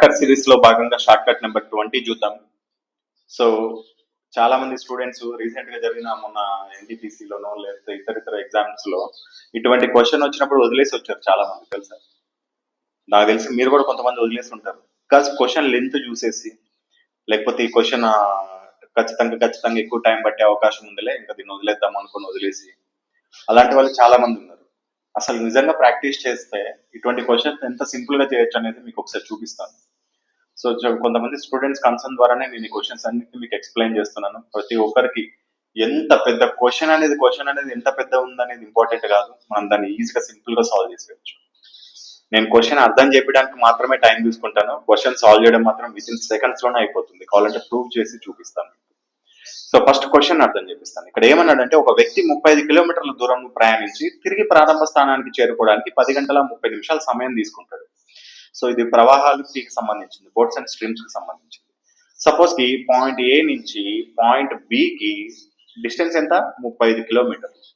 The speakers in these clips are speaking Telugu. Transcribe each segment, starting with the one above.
షార్ట్ కట్ సిరీస్లో భాగంగా షార్ట్ కట్ నెంబర్ ట్వంటీ చూద్దాం సో చాలా మంది స్టూడెంట్స్ రీసెంట్గా జరిగిన మొన్న NTPC లోనో లేకపోతే ఇతర ఇతర ఎగ్జామ్స్లో ఇటువంటి క్వశ్చన్ వచ్చినప్పుడు వదిలేసి వచ్చారు చాలా మంది తెలుసా? నాకు తెలిసి మీరు కూడా కొంతమంది వదిలేసి ఉంటారు. బికాస్ క్వశ్చన్ లెంత్ చూసేసి లేకపోతే ఈ క్వశ్చన్ ఖచ్చితంగా ఖచ్చితంగా ఎక్కువ టైం పట్టే అవకాశం ఉందిలే ఇంకా దీన్ని వదిలేద్దాం అనుకుని వదిలేసి. అలాంటి వాళ్ళు చాలా మంది ఉన్నారు. అసలు నిజంగా ప్రాక్టీస్ చేస్తే ఇటువంటి క్వశ్చన్స్ ఎంత సింపుల్గా చేయొచ్చు అనేది మీకు ఒకసారి చూపిస్తాను. సో కొంతమంది స్టూడెంట్స్ కన్సర్న్ ద్వారానే నేను ఈ క్వశ్చన్స్ అన్నిటి మీకు ఎక్స్ప్లెయిన్ చేస్తున్నాను. ప్రతి ఒక్కరికి ఎంత పెద్ద క్వశ్చన్ అనేది క్వశ్చన్ అనేది ఎంత పెద్ద ఉందనేది ఇంపార్టెంట్ కాదు. మనం దాన్ని ఈజీగా సింపుల్గా సాల్వ్ చేసేయచ్చు. నేను క్వశ్చన్ అర్థం చెప్పడానికి మాత్రమే టైం తీసుకుంటాను. క్వశ్చన్ సాల్వ్ చేయడం మాత్రం విత్ ఇన్ సెకండ్స్లోనే అయిపోతుంది. కావాలంటే ప్రూవ్ చేసి చూపిస్తాను. సో ఫస్ట్ క్వశ్చన్ అర్థం చేపిస్తాను ఇక్కడ ఏమన్నాడంటే ఒక వ్యక్తి ముప్పై ఐదు కిలోమీటర్ల దూరం ప్రయాణించి తిరిగి ప్రారంభ స్థానానికి చేరుకోవడానికి పది గంటల ముప్పై నిమిషాల సమయం తీసుకుంటాడు. సో ఇది ప్రవాహాలకి సంబంధించింది బోట్స్ అండ్ స్ట్రీమ్స్కి సంబంధించింది. సపోజ్కి పాయింట్ ఏ నుంచి పాయింట్కి డిస్టెన్స్ ఎంత? ముప్పై ఐదు కిలోమీటర్లు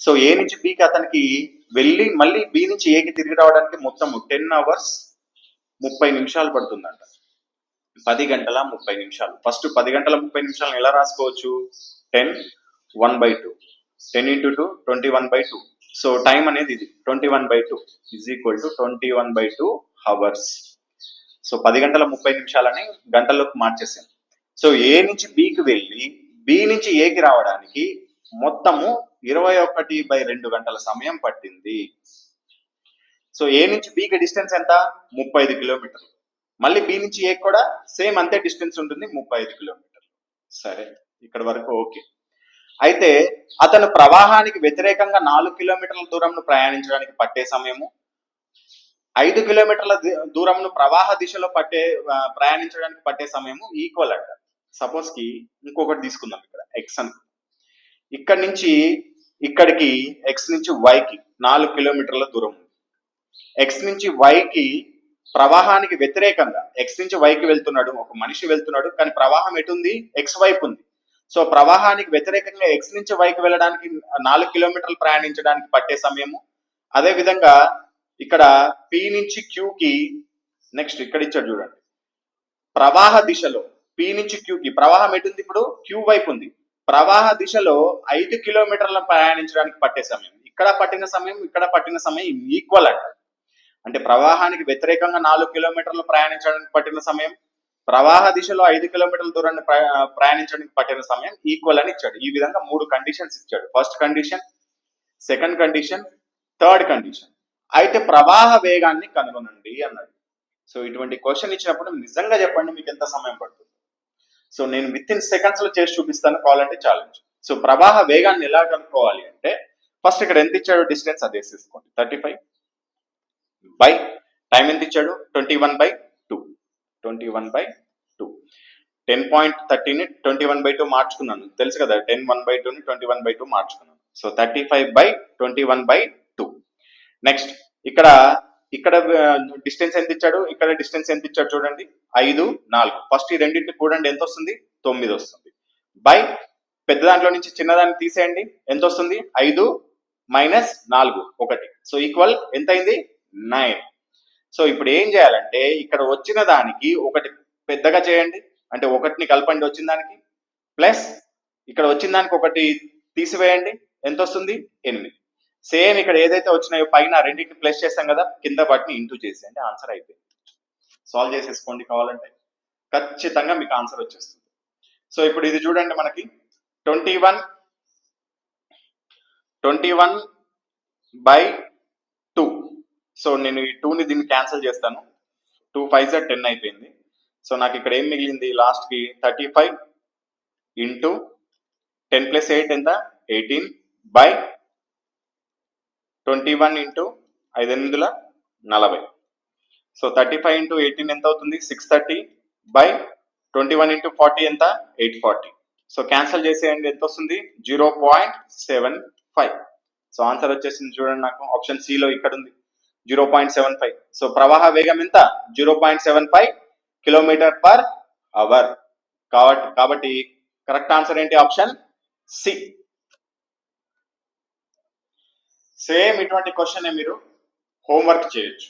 సో ఏ నుంచి బికి అతనికి వెళ్ళి మళ్ళీ బి నుంచి ఏకి తిరిగి రావడానికి మొత్తం టెన్ అవర్స్ ముప్పై నిమిషాలు పడుతుందంట. పది గంటల ముప్పై నిమిషాలు. ఫస్ట్ పది గంటల ముప్పై నిమిషాలను ఎలా రాసుకోవచ్చు? Ten one by two ten into two twenty one by two so time అనేది ఇది. Twenty one by two is equal to twenty one by two hours so పది గంటల ముప్పై నిమిషాలని గంటల్లోకి మార్చేసాను సో ఏ నుంచి బీకి వెళ్ళి బి నుంచి ఏకి రావడానికి మొత్తము ఇరవై ఒకటి బై రెండు గంటల సమయం పట్టింది. సో ఏ నుంచి బికి డిస్టెన్స్ ఎంత? ముప్పై ఐదు కిలోమీటర్లు. మళ్ళీ బి నుంచి ఏ కూడా సేమ్ అంతే డిస్టెన్స్ ఉంటుంది ముప్పై ఐదు కిలోమీటర్లు. సరే ఇక్కడ వరకు ఓకే. అయితే అతను ప్రవాహానికి వ్యతిరేకంగా నాలుగు కిలోమీటర్ల దూరంను ప్రయాణించడానికి పట్టే సమయము ఐదు కిలోమీటర్ల దూరంను ప్రవాహ దిశలో పట్టే ప్రయాణించడానికి పట్టే సమయము ఈక్వల్ అంట. సపోజ్కి ఇంకొకటి తీసుకుందాం ఇక్కడ ఎక్స్ అని. ఇక్కడ నుంచి ఇక్కడికి ఎక్స్ నుంచి వైకి నాలుగు కిలోమీటర్ల దూరం. ఉంది ఎక్స్ నుంచి వైకి ప్రవాహానికి వ్యతిరేకంగా ఎక్స్ నుంచి వైకి వెళ్తున్నాడు ఒక మనిషి వెళ్తున్నాడు కానీ ప్రవాహం ఎటుంది? ఎక్స్ వైపు ఉంది. సో ప్రవాహానికి వ్యతిరేకంగా ఎక్స్ నుంచి వైకి వెళ్ళడానికి నాలుగు కిలోమీటర్లు ప్రయాణించడానికి పట్టే సమయము. అదే విధంగా ఇక్కడ పి నుంచి క్యూకి నెక్స్ట్ ఇక్కడ ఇచ్చాడు చూడండి. ప్రవాహ దిశలో పి నుంచి క్యూకి ప్రవాహం ఎటుంది ఇప్పుడు? క్యూ వైపు ఉంది. ప్రవాహ దిశలో ఐదు కిలోమీటర్ల ప్రయాణించడానికి పట్టే సమయం. ఇక్కడ పట్టిన సమయం ఇక్కడ పట్టిన సమయం ఈక్వల్ అంట. అంటే ప్రవాహానికి వ్యతిరేకంగా నాలుగు కిలోమీటర్లు ప్రయాణించడానికి పట్టిన సమయం ప్రవాహ దిశలో ఐదు కిలోమీటర్ల దూరాన్ని ప్రయాణించడానికి పట్టిన సమయం ఈక్వల్ అని ఇచ్చాడు. ఈ విధంగా మూడు కండిషన్స్ ఇచ్చాడు. First condition second condition third condition అయితే ప్రవాహ వేగాన్ని కనుగొనండి అన్నాడు. సో ఇటువంటి క్వశ్చన్ ఇచ్చినప్పుడు నిజంగా చెప్పండి మీకు ఎంత సమయం పడుతుంది. సో నేను విత్ ఇన్ సెకండ్స్లో చేసి చూపిస్తాను కావాలంటే ఛాలెంజ్ సో ప్రవాహ వేగాన్ని ఎలా కనుక్కోవాలి అంటే ఫస్ట్ ఇక్కడ ఎంత ఇచ్చాడో? డిస్టెన్స్ అదే తీసుకోండి. థర్టీ ఫైవ్ బై టైం ఎంత ఇచ్చాడు? Twenty one by two twenty one by two ten point థర్టీని twenty one by two మార్చుకున్నాను. తెలుసు కదా టెన్ వన్ బై టూని ట్వంటీ వన్ బై టూ మార్చుకున్నాను. So thirty five by twenty one by next ఇక్కడ ఇక్కడ డిస్టెన్స్ ఎంత ఇచ్చాడు? ఇక్కడ డిస్టెన్స్ ఎంత ఇచ్చాడు చూడండి. ఐదు నాలుగు. ఫస్ట్ ఈ రెండింటిని కూడండి ఎంత వస్తుంది? తొమ్మిది వస్తుంది. బై పెద్ద దాంట్లో నుంచి చిన్నదాన్ని తీసేయండి. ఎంత వస్తుంది? ఐదు మైనస్ నాలుగు ఒకటి. సో ఈక్వల్ ఎంత అయింది? నైన్ సో ఇప్పుడు ఏం చేయాలంటే ఇక్కడ వచ్చిన దానికి ఒకటి పెద్దగా చేయండి. అంటే ఒకటిని కలపండి వచ్చిన దానికి. ప్లస్ ఇక్కడ వచ్చిన దానికి ఒకటి తీసివేయండి. ఎంత వస్తుంది? ఎనిమిది. సేమ్ ఇక్కడ ఏదైతే వచ్చినాయో పైన రెండింటిని ప్లస్ చేస్తాం కదా కింద వాటిని ఇంటూ చేసేయండి ఆన్సర్ అయిపోయింది. సాల్వ్ చేసేసుకోండి కావాలంటే ఖచ్చితంగా మీకు ఆన్సర్ వచ్చేస్తుంది. సో ఇప్పుడు ఇది చూడండి మనకి. Twenty one twenty one by two so నేను ఈ టూని దీన్ని క్యాన్సిల్ చేస్తాను. టూ ఫైవ్ జర్ టెన్ అయిపోయింది. సో నాకు ఇక్కడ ఏం మిగిలింది? లాస్ట్కి thirty five into ten plus eight ఎంత? Eighteen by twenty one into ఐదు ఎనిమిదిల నలభై. So thirty five into eighteen ఎంత అవుతుంది six thirty by twenty one into forty ఎంత? Eight forty. సో క్యాన్సిల్ చేసేయండి ఎంత వస్తుంది zero point seven five. So answer వచ్చేసింది చూడండి నాకు ఆప్షన్ సిలో ఇక్కడ ఉంది zero point seven five. So ప్రవాహ వేగం ఎంత? Zero point seven five kilometre per hour. కాబట్టి కాబట్టి కరెక్ట్ ఆన్సర్ ఏంటి? Option C. సేమ్ ఇటువంటి క్వశ్చన్ మీరు హోంవర్క్ చేయొచ్చు.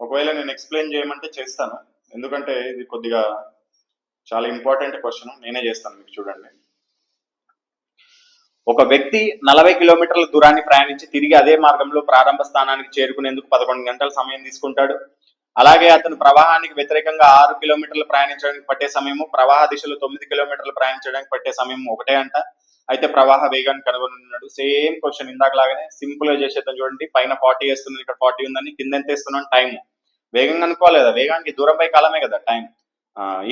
ఒకవేళ నేను ఎక్స్ప్లెయిన్ చేయమంటే చేస్తాను. ఎందుకంటే ఇది కొద్దిగా చాలా ఇంపార్టెంట్ క్వశ్చన్. నేనే చేస్తాను మీకు చూడండి. ఒక వ్యక్తి నలభై కిలోమీటర్ల దూరాన్ని ప్రయాణించి తిరిగి అదే మార్గంలో ప్రారంభ స్థానానికి చేరుకునేందుకు పదకొండు గంటల సమయం తీసుకుంటాడు. అలాగే అతను ప్రవాహానికి వ్యతిరేకంగా ఆరు కిలోమీటర్లు ప్రయాణించడానికి పట్టే సమయము ప్రవాహ దిశలో తొమ్మిది కిలోమీటర్లు ప్రయాణించడానికి పట్టే సమయం ఒకటే అంట. అయితే ప్రవాహ వేగాన్ని కనుగొనున్నాడు. సేమ్ క్వశ్చన్ ఇందాక లాగానే సింపుల్గా చేసేద్దాం చూడండి. పైన ఫార్టీ వేస్తున్నాను ఇక్కడ ఫార్టీ ఉందని కింద ఎంత వేస్తున్నాను? టైం. వేగంగా అనుకోవాలి కదా. వేగానికి దూరం బై కాలమే కదా టైం.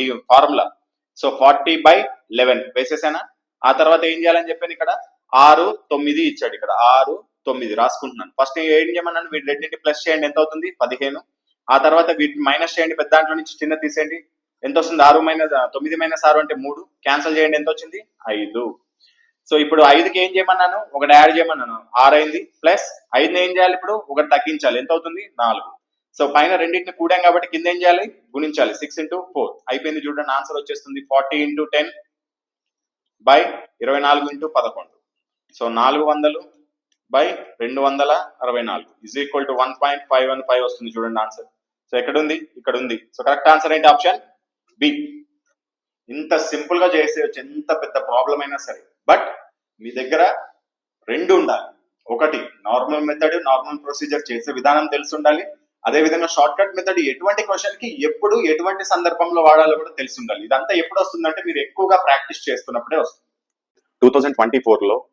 ఈ formula. So forty by eleven వేసేసానా? ఆ తర్వాత ఏం చేయాలని చెప్పాను ఇక్కడ? ఆరు తొమ్మిది ఇచ్చాడు ఇక్కడ. ఆరు తొమ్మిది రాసుకుంటున్నాను. ఫస్ట్ ఏం చేయమన్నాను? వీటి రెండింటి ప్లస్ చేయండి. ఎంత అవుతుంది? పదిహేను. ఆ తర్వాత వీటిని మైనస్ చేయండి. పెద్ద దాంట్లో నుంచి చిన్న తీసేయండి. ఎంత వస్తుంది? ఆరు మైనస్ తొమ్మిది మైనస్ ఆరు అంటే మూడు. క్యాన్సిల్ చేయండి. ఎంత వచ్చింది? ఐదు. సో ఇప్పుడు ఐదుకి ఏం చేయమన్నాను? ఒకటి యాడ్ చేయమన్నాను. ఆరు అయింది ప్లస్ ఐదుని ఏం చేయాలి ఇప్పుడు? ఒకటి తగ్గించాలి. ఎంత అవుతుంది? నాలుగు. సో పైన రెండింటిని కూడాం కాబట్టి కింద ఏం చేయాలి? గుణించాలి. సిక్స్ ఇంటూ ఫోర్ అయిపోయింది చూడండి. ఆన్సర్ వచ్చేస్తుంది. ఫార్టీ ఇంటూ టెన్ బై ఇరవై నాలుగు ఇంటూ పదకొండు. సో నాలుగు వందలు బై రెండు వందల అరవై నాలుగు. Is equal to one point five one five వస్తుంది చూడండి ఆన్సర్ సో ఎక్కడ ఉంది ఇక్కడ ఉంది సో కరెక్ట్ ఆన్సర్ ఏంటి? ఆప్షన్ బి ఇంత సింపుల్గా చేసేయచ్చు. ఎంత పెద్ద ప్రాబ్లం అయినా సరే. బట్ మీ దగ్గర రెండు ఉండాలి. ఒకటి నార్మల్ మెథడ్ నార్మల్ ప్రొసీజర్ చేసే విధానం తెలిసి ఉండాలి. అదే విధంగా షార్ట్ కట్ మెథడ్ ఎటువంటి క్వశ్చన్కి ఎప్పుడు ఎటువంటి సందర్భంలో వాడాలో కూడా తెలిసి ఉండాలి. ఇదంతా ఎప్పుడు వస్తుందంటే మీరు ఎక్కువగా ప్రాక్టీస్ చేస్తున్నప్పుడే వస్తుంది. టూ థౌసండ్ ట్వంటీ ఫోర్లో